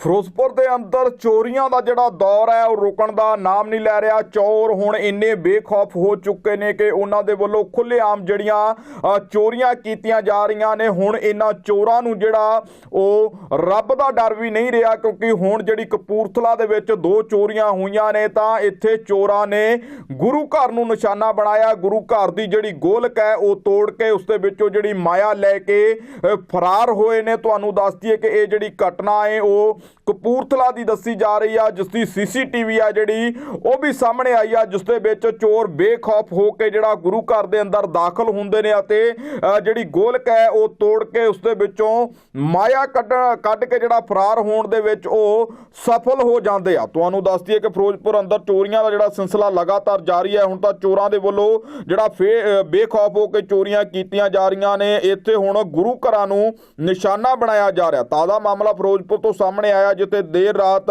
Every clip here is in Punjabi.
ਫਿਰੋਜ਼ਪੁਰ ਦੇ ਅੰਦਰ ਚੋਰੀਆਂ ਦਾ ਜਿਹੜਾ ਦੌਰ ਹੈ, ਉਹ ਰੁਕਣ ਦਾ ਨਾਮ ਨਹੀਂ ਲੈ ਰਿਹਾ। ਚੋਰ ਹੁਣ ਇੰਨੇ ਬੇਖੌਫ ਹੋ ਚੁੱਕੇ ਨੇ ਕਿ ਉਹਨਾਂ ਦੇ ਵੱਲੋਂ ਖੁੱਲ੍ਹੇਆਮ ਜਿਹੜੀਆਂ ਚੋਰੀਆਂ ਕੀਤੀਆਂ ਜਾ ਰਹੀਆਂ ਨੇ। ਹੁਣ ਇਹਨਾਂ ਚੋਰਾਂ ਨੂੰ ਜਿਹੜਾ, ਉਹ ਰੱਬ ਦਾ ਡਰ ਵੀ ਨਹੀਂ ਰਿਹਾ, ਕਿਉਂਕਿ ਹੁਣ ਜਿਹੜੀ ਕਪੂਰਥਲਾ ਦੇ ਵਿੱਚ ਦੋ ਚੋਰੀਆਂ ਹੋਈਆਂ ਨੇ, ਤਾਂ ਇੱਥੇ ਚੋਰਾਂ ਨੇ ਗੁਰੂ ਘਰ ਨੂੰ ਨਿਸ਼ਾਨਾ ਬਣਾਇਆ। ਗੁਰੂ ਘਰ ਦੀ ਜਿਹੜੀ ਗੋਲਕ ਹੈ, ਉਹ ਤੋੜ ਕੇ ਉਸ ਦੇ ਵਿੱਚੋਂ ਜਿਹੜੀ ਮਾਇਆ ਲੈ ਕੇ ਫਰਾਰ ਹੋਏ ਨੇ। ਤੁਹਾਨੂੰ ਦੱਸ ਦਈਏ ਕਿ ਇਹ ਜਿਹੜੀ ਘਟਨਾ ਹੈ, ਉਹ ਕਪੂਰਥਲਾ ਦੀ ਦੱਸੀ ਜਾ ਰਹੀ ਆ ਜਿਸ ਦੀ ਸੀਸੀਟੀਵੀ ਆ ਜਿਹੜੀ ਉਹ ਵੀ ਸਾਹਮਣੇ ਆਈ ਆ ਜਿਸ ਦੇ ਵਿੱਚ ਚੋਰ ਬੇਖੌਫ ਹੋ ਕੇ ਜਿਹੜਾ ਗੁਰੂ ਘਰ ਦੇ ਅੰਦਰ ਦਾਖਲ ਹੁੰਦੇ ਨੇ ਅਤੇ ਅ, ਜਿਹੜੀ ਗੋਲਕ ਹੈ ਉਹ ਤੋੜ ਕੇ ਉਸ ਦੇ ਵਿੱਚੋਂ ਮਾਇਆ ਕੱਢ ਕੱਢ ਕੇ ਜਿਹੜਾ ਫਰਾਰ ਹੋਣ ਦੇ ਵਿੱਚ ਉਹ ਸਫਲ ਹੋ ਜਾਂਦੇ ਆ। ਤੁਹਾਨੂੰ ਦੱਸ ਦਈਏ ਕਿ ਫਿਰੋਜ਼ਪੁਰ ਅੰਦਰ ਚੋਰੀਆਂ ਦਾ ਜਿਹੜਾ ਸਿਲਸਿਲਾ ਲਗਾਤਾਰ ਜਾਰੀ ਹੈ ਹੁਣ ਤਾਂ ਚੋਰਾਂ ਦੇ ਵੱਲੋਂ ਜਿਹੜਾ ਫੇ- ਬੇਖੌਫ ਹੋ ਕੇ ਚੋਰੀਆਂ ਕੀਤੀਆਂ ਜਾ ਰਹੀਆਂ ਨੇ ਇੱਥੇ ਹੁਣ ਗੁਰੂ ਘਰਾਂ ਨੂੰ ਨਿਸ਼ਾਨਾ ਬਣਾਇਆ ਜਾ ਰਿਹਾ। ਤਾਜ਼ਾ ਮਾਮਲਾ ਫਿਰੋਜ਼ਪੁਰ ਤੋਂ ਸਾਹਮਣੇ ਆਇਆ ਜਿੱਥੇ ਦੇਰ ਰਾਤ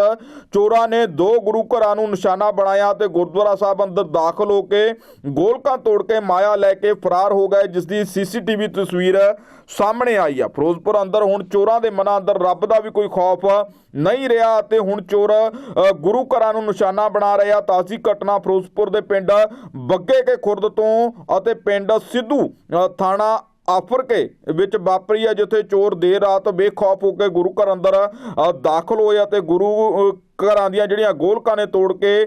ਚੋਰਾਂ ਨੇ ਦੋ ਗੁਰੂ ਘਰਾਂ ਨੂੰ ਨਿਸ਼ਾਨਾ ਬਣਾਇਆ ਤੇ ਗੁਰਦੁਆਰਾ ਸਾਹਿਬ ਅੰਦਰ ਦਾਖਲ ਹੋ ਕੇ ਗੋਲਕਾਂ ਤੋੜ ਕੇ ਮਾਇਆ ਲੈ ਕੇ ਫਰਾਰ ਹੋ ਗਏ, ਜਿਸ ਦੀ ਸੀਸੀਟੀਵੀ ਤਸਵੀਰ ਸਾਹਮਣੇ ਆਈ ਆ। ਫਿਰੋਜ਼ਪੁਰ ਅੰਦਰ ਹੁਣ ਚੋਰਾਂ ਦੇ ਮਨਾਂ ਅੰਦਰ ਰੱਬ ਦਾ ਵੀ ਕੋਈ ਖੌਫ ਨਹੀਂ ਰਿਹਾ ਤੇ ਹੁਣ ਚੋਰ ਗੁਰੂ ਘਰਾਂ ਨੂੰ ਨਿਸ਼ਾਨਾ ਬਣਾ ਰਹੇ ਆ। ਤਾਜ਼ੀ ਘਟਨਾ ਫਿਰੋਜ਼ਪੁਰ ਦੇ ਪਿੰਡ ਬੱਗੇ ਕੇ ਖੁਰਦ ਤੋਂ ਅਤੇ ਪਿੰਡ ਸਿੱਧੂ ਥਾਣਾ ਆਫਰ ਕੇ ਵਿੱਚ ਵਾਪਰੀ ਹੈ ਜਿੱਥੇ ਚੋਰ ਦੇਰ ਰਾਤ ਬੇਖੌਫ ਹੋ ਕੇ ਗੁਰੂ ਘਰ ਅੰਦਰ ਦਾਖਲ ਹੋਏ ਅਤੇ ਗੁਰੂ ਘਰਾਂ ਦੀਆਂ ਜਿਹੜੀਆਂ ਗੋਲਕਾਂ ਨੇ ਤੋੜ ਕੇ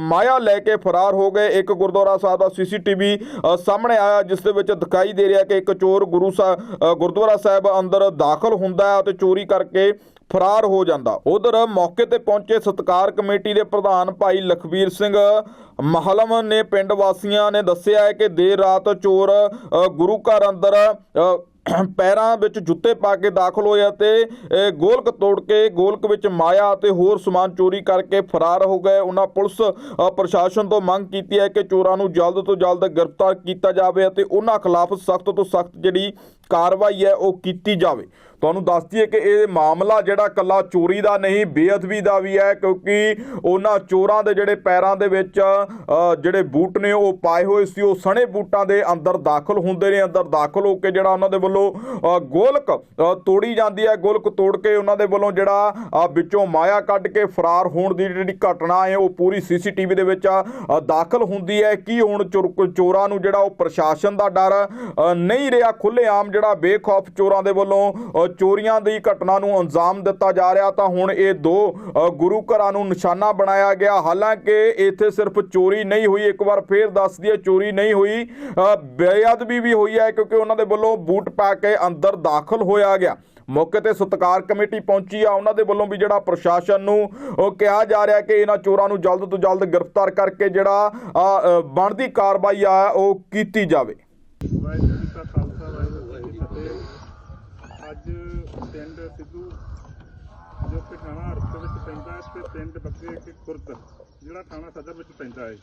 ਮਾਇਆ ਲੈ ਕੇ ਫਰਾਰ ਹੋ ਗਏ। ਇੱਕ ਗੁਰਦੁਆਰਾ ਸਾਹਿਬ ਦਾ ਸੀਸੀਟੀਵੀ ਸਾਹਮਣੇ ਆਇਆ ਜਿਸ ਦੇ ਵਿੱਚ ਦਿਖਾਈ ਦੇ ਰਿਹਾ ਕਿ ਇੱਕ ਚੋਰ ਗੁਰੂ ਸਾਹਿਬ ਗੁਰਦੁਆਰਾ ਸਾਹਿਬ ਅੰਦਰ ਦਾਖਲ ਹੁੰਦਾ ਹੈ ਅਤੇ ਚੋਰੀ ਕਰਕੇ ਫਰਾਰ ਹੋ ਜਾਂਦਾ। ਉਧਰ ਮੌਕੇ ਤੇ ਪਹੁੰਚੇ ਸਤਕਾਰ ਕਮੇਟੀ ਦੇ ਪ੍ਰਧਾਨ ਭਾਈ ਲਖਵੀਰ ਸਿੰਘ ਮਹਲਮ ਨੇ ਪਿੰਡ ਵਾਸੀਆਂ ਨੇ ਦੱਸਿਆ ਹੈ ਕਿ ਦੇਰ ਰਾਤ ਚੋਰ ਗੁਰੂ ਘਰ ਅੰਦਰ ਅ, ਪੈਰਾਂ ਵਿੱਚ ਜੁੱਤੇ ਪਾ ਕੇ ਦਾਖਲ ਹੋਏ ਅਤੇ ਗੋਲਕ ਤੋੜ ਕੇ, ਗੋਲਕ ਵਿੱਚ ਮਾਇਆ ਅਤੇ ਹੋਰ ਸਮਾਨ ਚੋਰੀ ਕਰਕੇ ਫਰਾਰ ਹੋ ਗਏ। ਉਹਨਾਂ ਪੁਲਿਸ ਪ੍ਰਸ਼ਾਸਨ ਤੋਂ ਮੰਗ ਕੀਤੀ ਹੈ ਕਿ ਚੋਰਾਂ ਨੂੰ ਜਲਦ ਤੋਂ ਜਲਦ ਗ੍ਰਿਫਤਾਰ ਕੀਤਾ ਜਾਵੇ ਅਤੇ ਉਹਨਾਂ ਖਿਲਾਫ ਸਖਤ ਤੋਂ ਸਖਤ ਜਿਹੜੀ ਕਾਰਵਾਈ ਹੈ ਉਹ ਕੀਤੀ ਜਾਵੇ। ਤੁਹਾਨੂੰ ਦੱਸ ਦਈਏ ਕਿ ਇਹ ਮਾਮਲਾ ਜਿਹੜਾ ਕੱਲਾ ਚੋਰੀ ਦਾ ਨਹੀਂ, ਬੇਅਦਬੀ ਦਾ ਵੀ ਹੈ, ਕਿਉਂਕਿ ਉਹਨਾਂ ਚੋਰਾਂ ਦੇ ਜਿਹੜੇ ਪੈਰਾਂ ਦੇ ਵਿੱਚ ਜਿਹੜੇ ਬੂਟ ਨੇ ਉਹ ਪਾਏ ਹੋਏ ਸੀ, ਉਹ ਸਣੇ ਬੂਟਾਂ ਦੇ ਅੰਦਰ ਦਾਖਲ ਹੁੰਦੇ ਨੇ, ਅੰਦਰ ਦਾਖਲ ਹੋ ਕੇ ਜਿਹੜਾ ਉਹਨਾਂ ਦੇ ਵੱਲੋਂ ਗੋਲਕ ਤੋੜੀ ਜਾਂਦੀ ਹੈ, ਗੋਲਕ ਤੋੜ ਕੇ ਉਹਨਾਂ ਦੇ ਵੱਲੋਂ ਜਿਹੜਾ ਵਿੱਚੋਂ ਮਾਇਆ ਕੱਢ ਕੇ ਫਰਾਰ ਹੋਣ ਦੀ ਜਿਹੜੀ ਘਟਨਾ ਹੈ, ਉਹ ਪੂਰੀ ਸੀਸੀਟੀਵੀ ਦੇ ਵਿੱਚ ਦਾਖਲ ਹੁੰਦੀ ਹੈ। ਕੀ ਹੁਣ ਚੋਰ- ਚੋਰਾਂ ਨੂੰ ਜਿਹੜਾ ਉਹ ਪ੍ਰਸ਼ਾਸਨ ਦਾ ਡਰ ਨਹੀਂ ਰਿਹਾ, ਖੁੱਲ੍ਹੇਆਮ ਜਿਹੜਾ ਬੇਖੌਫ ਚੋਰਾਂ ਦੇ ਵੱਲੋਂ ਚੋਰੀਆਂ ਦੀ ਘਟਨਾ ਨੂੰ ਅੰਜਾਮ ਦਿੱਤਾ ਜਾ ਰਿਹਾ ਤਾਂ ਹੁਣ ਇਹ ਦੋ ਗੁਰੂ ਘਰਾਂ ਨੂੰ ਨਿਸ਼ਾਨਾ ਬਣਾਇਆ ਗਿਆ। ਹਾਲਾਂਕਿ ਇੱਥੇ ਸਿਰਫ ਚੋਰੀ ਨਹੀਂ ਹੋਈ। ਇੱਕ ਵਾਰ ਫੇਰ ਦੱਸ ਦਈਏ, ਚੋਰੀ ਨਹੀਂ ਹੋਈ। ਬੇਅਦਬੀ ਵੀ ਹੋਈ ਹੈ ਕਿਉਂਕਿ ਉਹਨਾਂ ਦੇ ਵੱਲੋਂ ਬੂਟ ਪਾ ਕੇ ਅੰਦਰ ਦਾਖਲ ਹੋਇਆ ਗਿਆ। ਮੌਕੇ ਤੇ ਸਤਕਾਰ ਕਮੇਟੀ ਪਹੁੰਚੀ ਆ। ਉਹਨਾਂ ਦੇ ਵੱਲੋਂ ਵੀ ਜਿਹੜਾ ਪ੍ਰਸ਼ਾਸਨ ਨੂੰ ਉਹ ਕਿਹਾ ਜਾ ਰਿਹਾ ਕਿ ਇਹਨਾਂ ਚੋਰਾਂ ਨੂੰ ਜਲਦ ਤੋਂ ਜਲਦ ਗ੍ਰਿਫਤਾਰ ਕਰਕੇ ਜਿਹੜਾ ਬਣਦੀ ਕਾਰਵਾਈ ਆ, ਉਹ ਕੀਤੀ ਜਾਵੇ ਵਾਹਿਗੁਰੂ ਜੀ ਕਾ ਖਾਲਸਾ ਵਾਹਿਗੁਰੂ ਜੀ ਕੀ ਫਤਿਹ ਅੱਜ ਪਿੰਡ ਸਿੱਧੂ ਜੋ ਕਿ ਥਾਣਾ ਹਰਪ ਵਿੱਚ ਪੈਂਦਾ ਹੈ ਤੇ ਪਿੰਡ ਬੱਗੇ ਕੇ ਖੁਰਦ, ਜਿਹੜਾ ਥਾਣਾ ਸਦਰ ਵਿੱਚ ਪੈਂਦਾ ਹੈ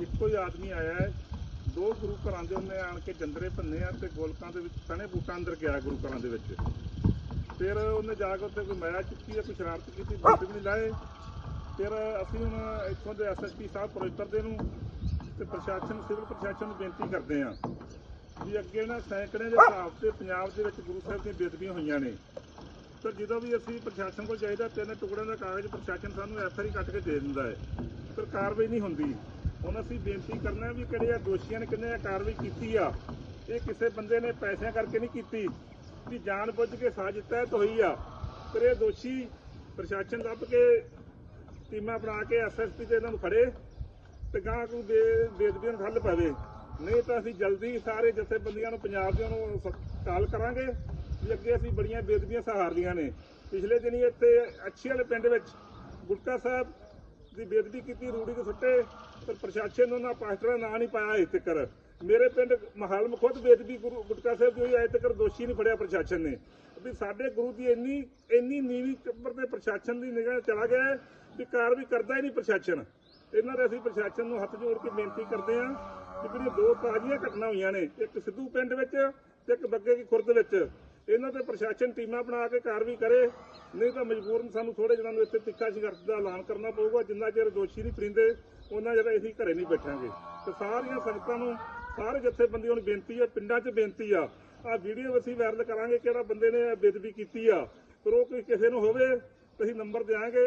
ਇੱਕੋ ਹੀ ਆਦਮੀ ਆਇਆ ਹੈ ਦੋ ਗੁਰੂ ਘਰਾਂ ਦੇ ਉਹਨੇ ਆਣ ਕੇ ਜੰਦਰੇ ਭੰਨੇ ਆ ਤੇ ਗੋਲਕਾਂ ਦੇ ਵਿੱਚ ਸਣੇ ਬੂਟਾਂ ਅੰਦਰ ਗਿਆ ਗੁਰੂ ਘਰਾਂ ਦੇ ਵਿੱਚ। ਫਿਰ ਉਹਨੇ ਜਾ ਕੇ ਉੱਤੇ ਕੋਈ ਮਾਇਆ ਚੁੱਕੀ ਆ, ਕੋਈ ਸ਼ਰਾਰਤ ਕੀਤੀ ਬੂਟ ਵੀ ਨਹੀਂ ਲਾਏ। ਫਿਰ ਅਸੀਂ ਹੁਣ ਇੱਥੋਂ ਦੇ ਐਸਐਸਪੀ ਸਾਹਿਬ ਪ੍ਰੋਜੈਕਟਰ ਦੇ ਨੂੰ ਤੇ ਪ੍ਰਸ਼ਾਸਨ, ਸਿਵਲ ਪ੍ਰਸ਼ਾਸਨ ਨੂੰ ਬੇਨਤੀ ਕਰਦੇ ਆ ਵੀ ਅੱਗੇ ਨਾ ਸੈਂਕੜੇ ਦੇ ਹਿਸਾਬ ਤੇ ਪੰਜਾਬ ਦੇ ਵਿੱਚ ਗੁਰੂ ਸਾਹਿਬ ਦੀਆਂ ਬੇਦਬੀਆਂ ਹੋਈਆਂ ਨੇ। ਤਾਂ ਜਦੋਂ ਵੀ ਅਸੀਂ ਪ੍ਰਸ਼ਾਸਨ ਕੋਲ ਚਾਹੀਦਾ ਤਿੰਨ ਟੁਕੜਿਆਂ ਦਾ ਕਾਗਜ਼ ਪ੍ਰਸ਼ਾਸਨ ਸਾਨੂੰ ਐਫਆਈ ਕੱਟ ਕੇ ਦੇ ਦਿੰਦਾ ਹੈ। ਪਰ ਕਾਰਵਾਈ ਨਹੀਂ ਹੁੰਦੀ। ਹੁਣ ਅਸੀਂ ਬੇਨਤੀ ਕਰਨਾ ਵੀ ਕਿਹੜੇ ਆ ਦੋਸ਼ੀਆਂ ਨੇ ਕਿੰਨੇ ਕਾਰਵਾਈ ਕੀਤੀ ਆ, ਇਹ ਕਿਸੇ ਬੰਦੇ ਨੇ ਪੈਸਿਆਂ ਕਰਕੇ ਨਹੀਂ ਕੀਤੀ, ਵੀ ਜਾਣ ਬੁੱਝ ਕੇ ਸਾਜ਼ਿਸ਼ ਤਹਿਤ ਹੋਈ ਆ। ਪਰ ਇਹ ਦੋਸ਼ੀ ਪ੍ਰਸ਼ਾਸਨ ਲੱਭ ਕੇ ਟੀਮਾਂ ਬਣਾ ਕੇ ਐਸਐਸਪੀ ਤੇ ਇਹਨਾਂ ਨੂੰ ਫੜੇ ਤੇ ਗਾਂ ਕੋਈ ਬੇ- ਬੇਦਬੀਆਂ ਨੂੰ ਠੱਲ ਪਵੇ। ਨਹੀਂ ਤਾਂ ਅਸੀਂ ਜਲਦੀ ਸਾਰੇ ਜਥੇਬੰਦੀਆਂ ਨੂੰ, ਪੰਜਾਬ ਦੇ ਨੂੰ ਕਾਲ ਕਰਾਂਗੇ। ਵੀ ਅੱਗੇ ਅਸੀਂ ਬੜੀਆਂ ਬੇਦਬੀਆਂ ਸਹਾਰਦੀਆਂ ਨੇ। ਪਿਛਲੇ ਦਿਨੀ ਇੱਥੇ ਅੱਛੀ ਵਾਲੇ ਪਿੰਡ ਵਿੱਚ ਗੁਟਕਾ ਸਾਹਿਬ ਦੀ ਬੇਦਬੀ ਕੀਤੀ, ਰੂੜੀ ਦੇ ਸੁੱਟੇ, ਪਰ ਪ੍ਰਸ਼ਾਸਨ ਨੇ ਉਹਨਾਂ ਪਾਸਟਰਾਂ ਨਾਂ ਨਹੀਂ ਪਾਇਆ ਅਜੇ ਤੱਕ ਮੇਰੇ ਪਿੰਡ ਮਹਾਲਮ ਖੁਦ ਬੇਦਬੀ ਗੁਰੂ ਗੁਟਕਾ ਸਾਹਿਬ ਦੀ ਹੋਈ, ਅਜੇ ਤੱਕ ਦੋਸ਼ੀ ਨਹੀਂ ਫੜਿਆ ਪ੍ਰਸ਼ਾਸਨ ਨੇ। ਵੀ ਸਾਡੇ ਗੁਰੂ ਦੀ ਇੰਨੀ ਇੰਨੀ ਨੀਵੀਂ ਚੱਪਰ ਤੇ ਪ੍ਰਸ਼ਾਸਨ ਦੀ ਨਿਗਾਹ ਚਲਾ ਗਿਆ ਹੈ ਵੀ ਕਾਰਵਾਈ ਕਰਦਾ ਹੀ ਨਹੀਂ ਪ੍ਰਸ਼ਾਸਨ। ਇਹਨਾਂ ਦੇ ਅਸੀਂ ਪ੍ਰਸ਼ਾਸਨ ਨੂੰ ਹੱਥ ਜੋੜ ਕੇ ਬੇਨਤੀ ਕਰਦੇ ਹਾਂ ਕਿ ਜਿਹੜੀਆਂ ਦੋ ਤਾਜ਼ੀਆਂ ਘਟਨਾ ਹੋਈਆਂ ਨੇ, ਇੱਕ ਸਿੱਧੂ ਪਿੰਡ ਵਿੱਚ ਤੇ ਇੱਕ ਬੱਗੇ ਦੀ ਖੁਰਦ ਵਿੱਚ। ਇਹਨਾਂ ਤੇ ਪ੍ਰਸ਼ਾਸਨ ਟੀਮਾਂ ਬਣਾ ਕੇ ਕਾਰਵਾਈ ਕਰੇ। ਨਹੀਂ ਤਾਂ ਮਜਬੂਰਨ ਸਾਨੂੰ ਥੋੜੇ ਦਿਨਾਂ ਨੂੰ ਇੱਥੇ ਤਿੱਖਾ ਸੰਘਰਸ਼ ਦਾ ਐਲਾਨ ਕਰਨਾ ਪਊਗਾ। ਜਿੰਨਾ ਚਿਰ ਦੋਸ਼ੀ ਨਹੀਂ ਫੜਿੰਦੇ ਉਹਨਾਂ ਚਿਰ ਅਸੀਂ ਘਰੇ ਨਹੀਂ ਬੈਠਾਂਗੇ। ਤੇ ਸਾਰੀਆਂ ਸੰਗਤਾਂ ਨੂੰ, ਸਾਰੇ ਜਥੇਬੰਦੀਆਂ ਨੂੰ ਬੇਨਤੀ ਹੈ, ਪਿੰਡਾਂ 'ਚ ਬੇਨਤੀ ਆ। ਆ ਵੀਡੀਓ ਅਸੀਂ ਵਾਇਰਲ ਕਰਾਂਗੇ ਕਿਹੜਾ ਬੰਦੇ ਨੇ ਬੇਦਬੀ ਕੀਤੀ ਆ। ਪਰ ਉਹ ਕੋਈ ਕਿਸੇ ਨੂੰ ਹੋਵੇ, ਤੇ ਅਸੀਂ ਨੰਬਰ ਦਿਆਂਗੇ।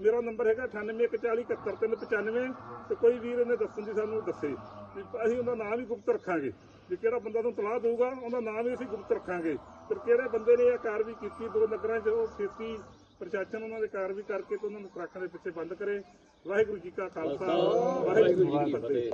ਮੇਰਾ ਨੰਬਰ ਹੈਗਾ 9814417395 ਤੇ ਕੋਈ ਵੀਰ ਇਹਨੇ ਦੱਸਣ ਦੀ ਸਾਨੂੰ ਦੱਸੇ। ਵੀ ਅਸੀਂ ਉਹਦਾ ਨਾਮ ਹੀ ਗੁਪਤ ਰੱਖਾਂਗੇ। ਵੀ ਕਿਹੜਾ ਬੰਦਾ ਤੁਹਾਨੂੰ ਤਲਾਹ ਦੇਊਗਾ ਉਹਦਾ ਨਾਮ ਹੀ ਅਸੀਂ ਗੁਪਤ ਰੱਖਾਂਗੇ। ਫਿਰ ਕਿਹੜੇ ਬੰਦੇ ਨੇ ਇਹ ਕਾਰਵਾਈ ਕੀਤੀ ਦੋ ਨਗਰਾਂ 'ਚ ਉਹ ਖੇਤੀ ਪ੍ਰਸ਼ਾਸਨ ਉਹਨਾਂ ਦੇ ਕਾਰਵਾਈ ਕਰਕੇ ਤੇ ਉਹਨਾਂ ਨੂੰ ਟਰੱਕਾਂ ਦੇ ਪਿੱਛੇ ਬੰਦ ਕਰੇ। ਵਾਹਿਗੁਰੂ ਜੀ ਕਾ ਖਾਲਸਾ ਵਾਹਿਗੁਰੂ ਜੀ ਕੀ ਫਤਿਹ।